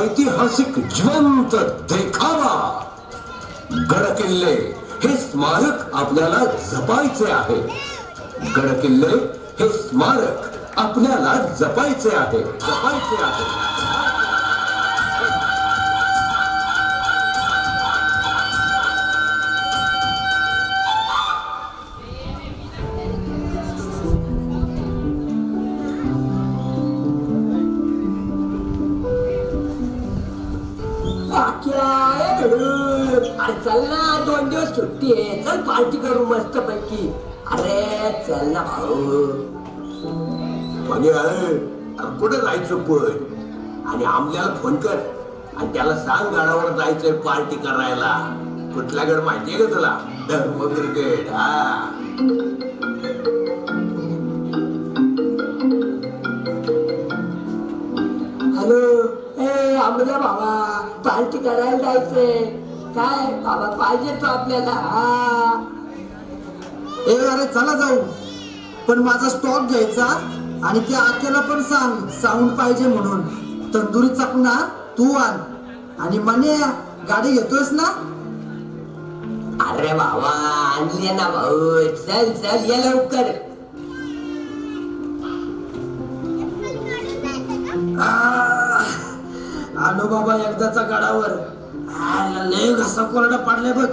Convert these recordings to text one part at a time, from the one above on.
ऐतिहासिक जिवंत देखावा. गड किल्ले हे स्मारक आपल्याला जपायचे आहे. गड किल्ले हे स्मारक आपल्याला जपायचे आहे. जपायचे आहे. अरे चल ना दोन दिवस सुट्टी आहे. चल पार्टी करू मस्त पैकी अरे चल ना भाऊ. म्हणजे अरे कुठे जायचं पण आणि आमल्याला फोन कर. आणि त्याला सांग गडावर जायचंय पार्टी करायला. कुठला गड माहितीये का तुला? धर्मगिरगड हा. हॅलो ए आमच्या बाबा पार्टी करायला जायचंय. काय? बाबा पाहिजे तो आपल्याला. हा ए अरे चला जाऊ. पण माझा स्टॉक घ्यायचा आणि त्या आत्याला पण सांग. साऊंड पाहिजे म्हणून. तंदुरी चकना तू आण. आणि म्हणे गाडी घेतोयस ना? अरे बाबा आणले ना भाऊ. चल चल ये लवकर. आलो बाबा एकदाचा गडावर. लय घासा कोरडा पाडलाय बघ.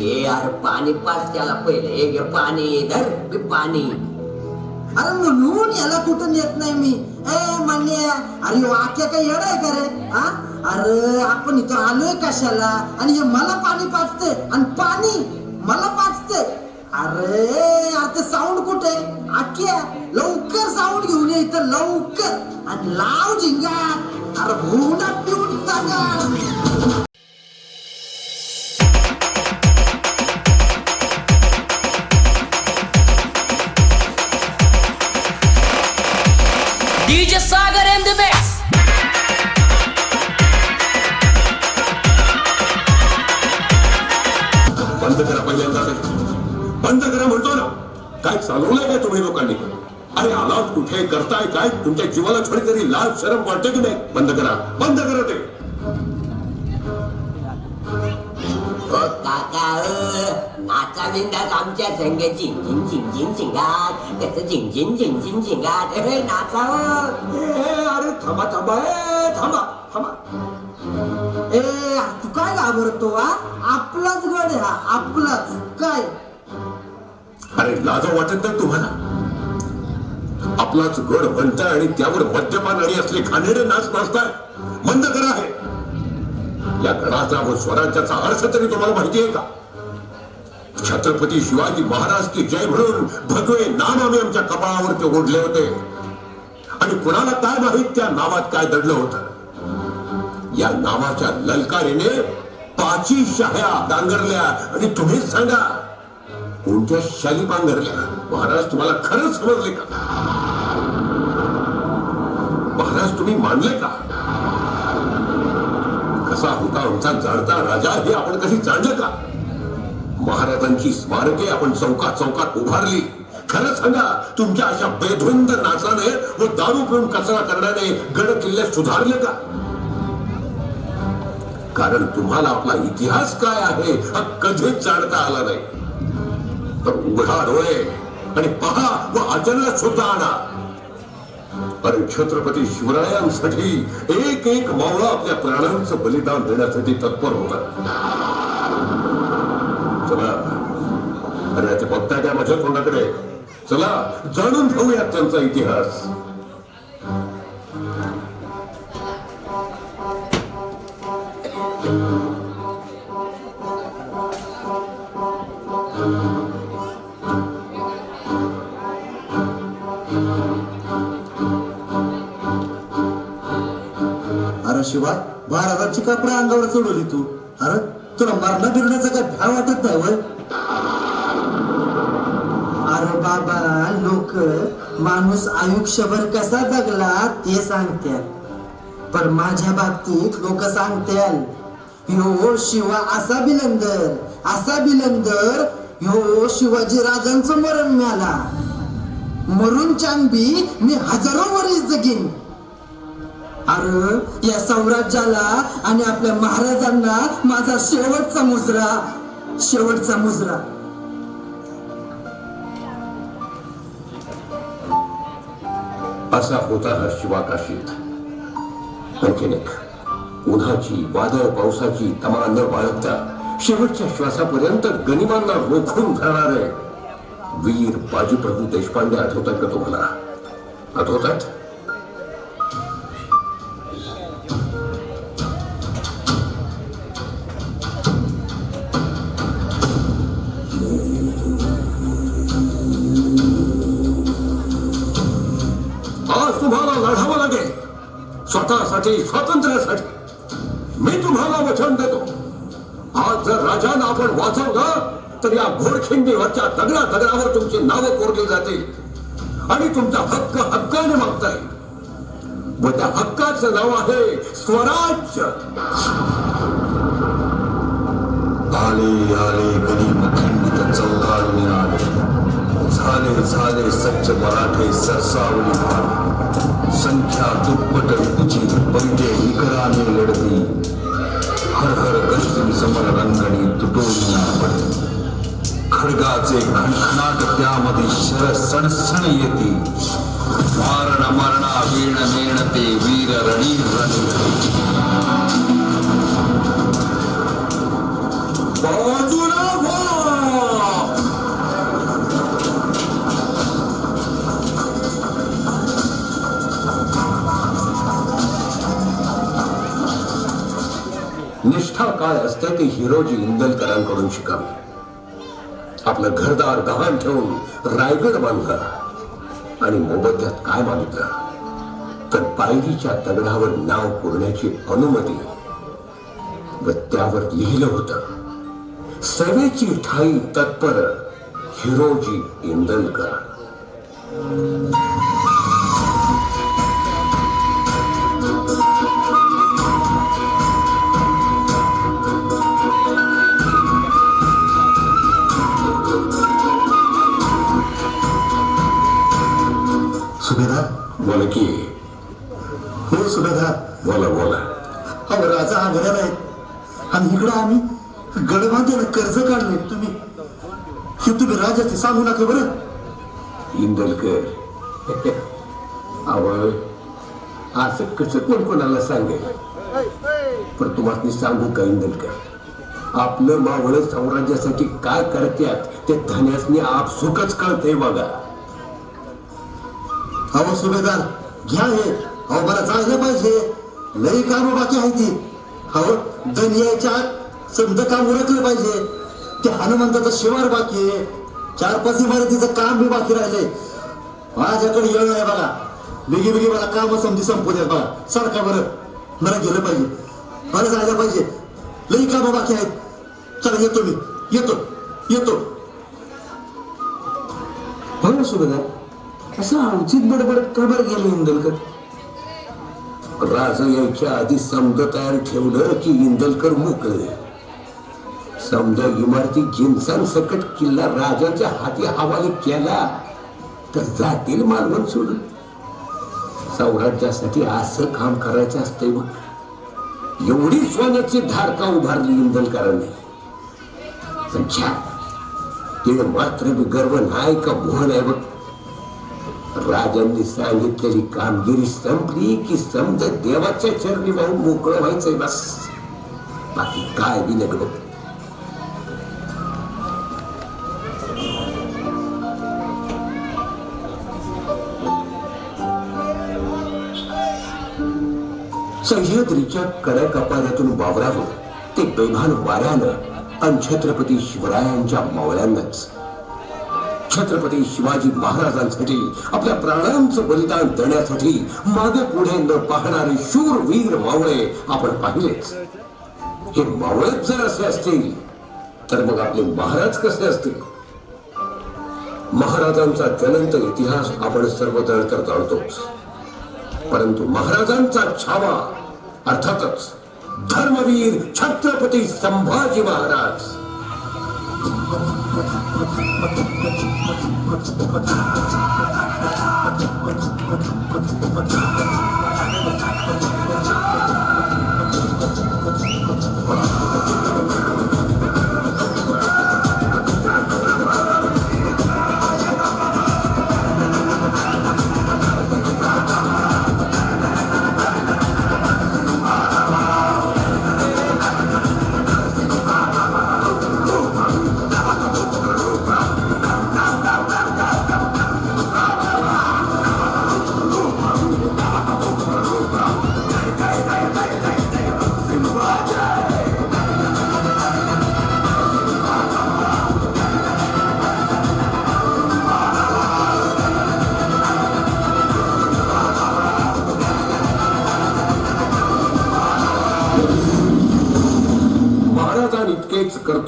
ए यार पाणी पाच त्याला पहिले. हे घे पाणी धर बी पाणी. अरे म्हणून याला कुठं नेत नाही मी? ए मान्य. अरे वाक्य काय येड आहे का रे? हा अरे आपण इथं आलोय कशाला? आणि हे मला पाणी पाचते आणि पाणी मला पाचते अरे आता साऊंड कुठे? आख्या लवकर साऊंड घेऊन ये इथं लवकर. आणि लाव झिंगा. अरे भुवना पिऊन टाका. DJ Sagar in the mix. बंद करा पहिल्यांदा. बंद करा म्हणतो ना. काय चालवलंय काय तुम्ही लोकांनी? अरे आलात कुठे? करताय काय? तुमच्या जीवाला थोडी तरी लाज शरम वाटते की नाही? बंद करा. बंद करा ते. काका नाचा बिंदास आमच्या संघ झिंझिन झिंझिन झिंगाट त्याचं झिंझिन झिंझिन झिंगाट ए, नाचा अरे नाचा अरे थांबा थांबा ए थांबा थांबा. ए तू काय घाबरतो हा? आपलाच गड हा. आपलाच. काय? अरे लाज वाटत नाही तुम्हाला? आपलाच गड म्हणताय आणि त्यावर मद्यपान आणि असले खाणेडे नाच नाचताय. बंद करा हे. या गडाचा व स्वराज्याचा अर्थ तरी तुम्हाला माहिती आहे का? छत्रपती शिवाजी महाराज की जय म्हणून भगवे नाम आम्ही आमच्या कपाळावरती ओढले होते. आणि कुणाला काय माहीत त्या नावात काय दडलं होतं? या नावाच्या ललकारीने पाची शाह्या डांगरल्या आणि तुम्हीच सांगा कोणत्या शाली पांघरल्या? महाराज तुम्हाला खरंच समजले का? महाराज तुम्ही मानले का? कसा होता आमचा जाणता राजा हे आपण कशी जाणलं का? महाराजांची स्मारके आपण चौकात चौकात उभारली. खरं सांगा तुमच्या अशा बेधुंद नाचाने व दारू पिऊन कचरा करण्याने गड किल्ले सुधारले का? कारण तुम्हाला आपला इतिहास काय आहे हा कधीच जाणता आला नाही. तर उघडा डोळे आणि पहा व आचरणात सुद्धा आणा. कारण छत्रपती शिवरायांसाठी एक एक मावळा आपल्या प्राणांचं बलिदान देण्यासाठी तत्पर होता चला. अरे ते बघताय त्या माझ्या तोंडाकडे? चला जाणून घेऊयात त्यांचा इतिहास. अरे शिवा बारा हजारची कापड अंगावर चढवली तू. अरे तुला मरणा बिरण्याचा काय भ्या वाटत नाही वय अरे बाबा लोक माणूस आयुष्यभर कसा जगला ते सांगत्याल पण माझ्या बाबतीत लोक सांगत्याल यो शिवा असा बिलंदर असा बिलंदर यो शिवाजी राजांचं मरण मिळाला. मरून चांबी मी हजारो वरीस जगीन. अरे या साम्राज्याला आणि आपल्या महाराजांना माझा शेवटचा मुजरा शेवटचा मुजरा. असा होता हा शिवाकाशीत उन्हाची वादळ पावसाची तमा न बाळगता शेवटच्या श्वासापर्यंत गनिमांना रोखून धरणारे वीर बाजीप्रभू देशपांडे आठवतात का तुम्हाला? आठवतात? स्वतःसाठी स्वातंत्र्यासाठी. मी तुम्हाला वचन देतो. आज जर राजांना आपण वाचवलं तर या घोडखिंडीवरच्या दगडा दगडावर तुमची नावं कोरली जातील. आणि तुमचा हक्क हक्काने मागता येईल व त्या हक्काचं नाव आहे स्वराज्य. आले आले झाले सच्च मराठे सरसावली भाले संख्या दुप्पट तुझी बैठे निकराने लढती. हर हर कष्टी समर रंगणी तुटोनी पडली खडगाचे खणखणाट त्यामध्ये शर सणसण येते. मारण मरणा वीण मेण ते वीर रणी रणी काय असतं ते हिरोजी इंदलकरांकडून शिकावी. आपलं घरदार गहाण ठेवून रायगड बांधला आणि मोबदल्यात काय मागितलं तर पायरीच्या तगडावर नाव कोरण्याची अनुमती. व त्यावर लिहिलं होतं सेवेची ठाई तत्पर हिरोजी इंदलकर. सांगू नका बरं. इंदलकर. आवळ असं कसं कोण कोणाला सांगेल? पण तुम्हाला सांगू का इंदलकर? आपलं मावळ साम्राज्यासाठी काय करत्यात ते धन्यासनी आपसुकच कळतंय बघा. अहो सुभेदार घ्या हे. अहो बरं जायला पाहिजे. लई काम बाकी आहे ती. अहो दनियाच्या समजा काम उरकलं पाहिजे. ते हनुमंताचं शिवार बाकी आहे. चार पाच इमारतीचं काम बी बाकी राहिले माझ्याकडे येळ आहे बघा. बिगी बिगी मला काम समजी संपू द्या बघा. सारखा बरं. मला गेलं पाहिजे. मला जायला पाहिजे. लई काम बाकी आहेत. चला येतो मी. येतो. येतो. हो सुभेदार असं आमचीत बडबडत का बरं गेले इंदलकर? राजा आधी समज तयार ठेवलं की इंदलकर मोकळे. समजा इमारती जिन्सान सकट किल्ला राजाच्या हाती हवाले केला तर जातील मालवण सोडून. साम्राज्यासाठी असं काम करायचं असतंय बघ. एवढी सोन्याची धार का उभारली इंदलकरांनी? पण छान तिने मात्र बी गर्व नाही का मोहन आहे बघ. राजांनी सांगितलेली कामगिरी संपली की समजा देवाच्या चरणी वाहून मोकळं व्हायचंय बस. बाकी काय बी बघ. रात्रीच्या कडक कपाऱ्यातून वावरावं ते बेभान वाऱ्यानं आणि छत्रपती शिवरायांच्या मावळ्यांनाच छत्रपती शिवाजी महाराजांसाठी आपल्या प्राणांचं बलिदान देण्यासाठी मागे पुढे न पाहणारे शूर वीर मावळे आपण पाहिलेच. हे मावळेच जर असे असतील तर मग आपले महाराज कसे असतील? महाराजांचा ज्वलंत इतिहास आपण सर्वजण तर जाणतोच. परंतु महाराजांचा छावा अर्थातच धर्मवीर छत्रपती संभाजी महाराज. महाराजां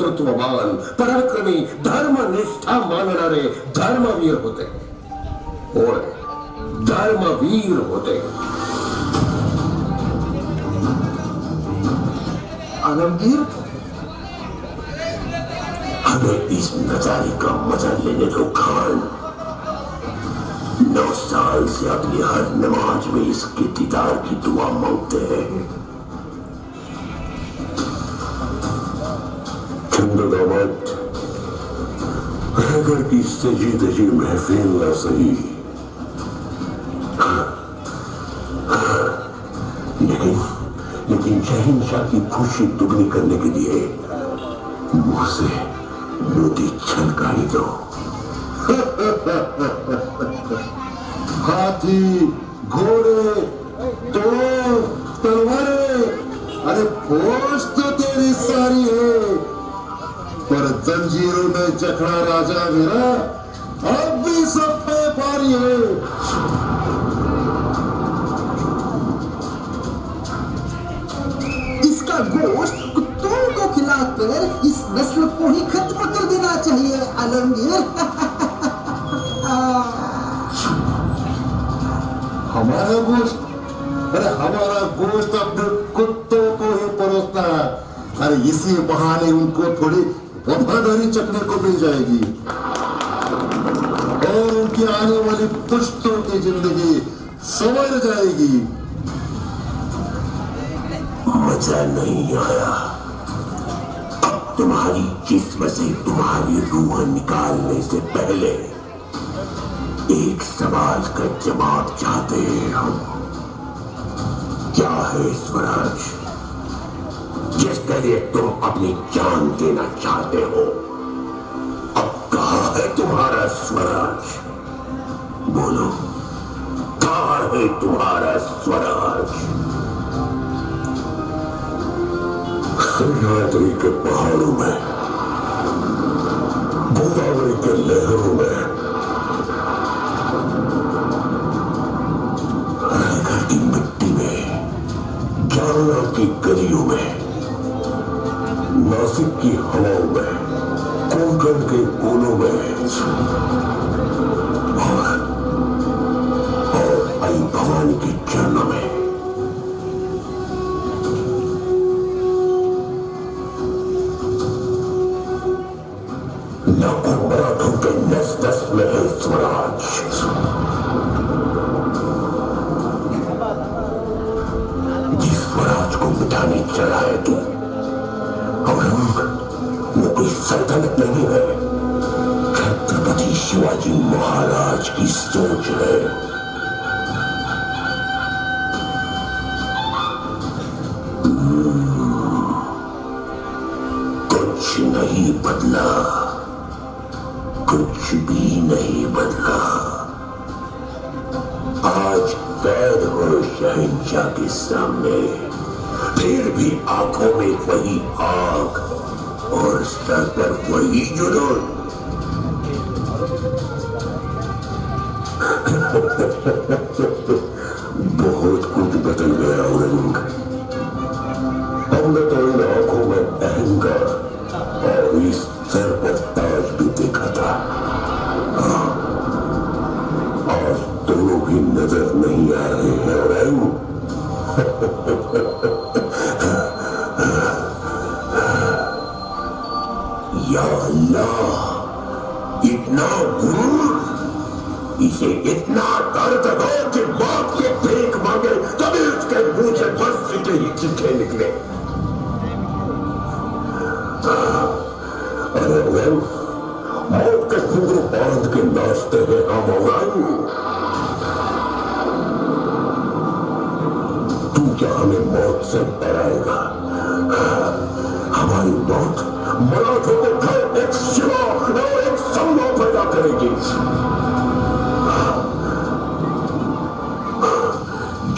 कर्तृत्ववान पराक्रमी, धर्मनिष्ठा मानणारे धर्मवीर होते. होय धर्मवीर होते. आलमगीर हमें इस नजारे का मज़ा लेने दो, खान। नौ साल से अपनी हर नमाज़ में इसके दीदार की दुआ मांगते हैं। अगर की सजी दजी महफिल न सही। लेकिन लेकिन शहनशाह की खुशी दुगनी करने के लिए मुझसे मोती छलका ही दो। हाथी, घोड़े तो तलवारें, अरे फौज तो तेरी सारी है। पर जंजीरों में जकड़ा राजा मेरा, अब भी सब पे पारी है। इसका गोश्त कुत्तों को खिलाकर इस नस्ल को ही खत्म कर देना चाहिए, आलमगीर। हमारा गोश्त, अरे हमारा गोश्त अपने कुत्तों को ही परोसता है। अरे इसी बहाने उनको थोड़ी वफादारी चखने को मिल जाएगी। और उनकी आने वाली पुश्तों की ज़िंदगी संवर जाएगी। मज़ा नहीं आया। अब तुम्हारी जिस्म से तुम्हारी रूह निकालने से पहले एक सवाल का जवाब चाहते हैं हम। क्या है स्वराज जिसके लिए तुम अपनी जान देना चाहते हो। अब कहा है तुम्हारा स्वराज? बोलो, कहा है तुम्हारा स्वराज? सह्याद्री के पहाड़ों में, गोदावरी के लहरों में की मिट्टी में की गलियों में। नासिक की हवाओं में कोंकण के कोनों में वो कोई सल्तनत नहीं है। छत्रपति शिवाजी महाराज की सोच है। कुछ नहीं बदला। कुछ भी नहीं बदला। आज कैद हो शहनशाह के सामने फिर भी आँखों में वही आग Tanta cuellillo, ¿no? से इतना दर्द हो कि मौत के फेंक मांगे तभी उसके मुंह से बस के ही चीखे निकले। अरे वेल मौत के घुंघरू बांध के नाचते हैं हम औरंग तू क्या हमें मौत से डराएगा? हमारी मौत मराठों को घर एक शिवा और एक संभव पैदा करेगी।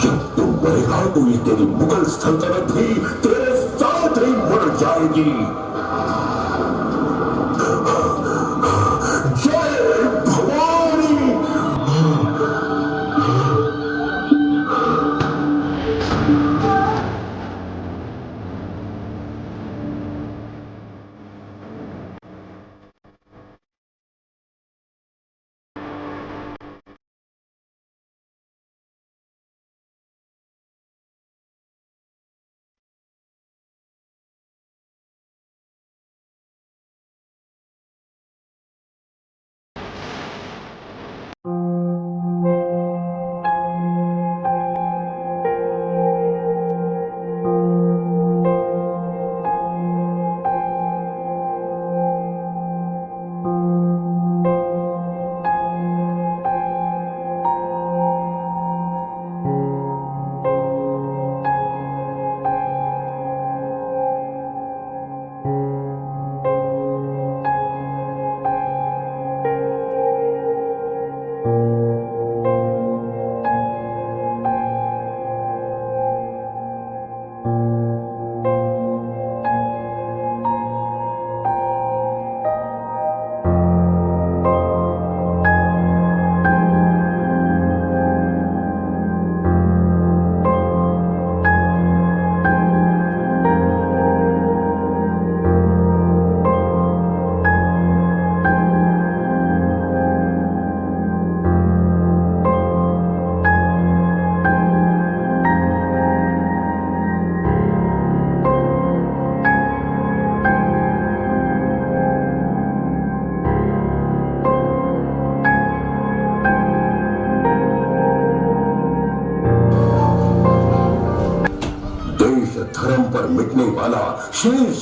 जब तुम मरेगा तो ये तेरी मुगल सल्तनत भी तेरे साथ ही मर जाएगी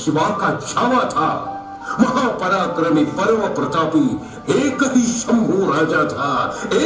शिवा का छावा था। महापराक्रमी पर्व प्रतापी एक ही शंभू राजा था। एक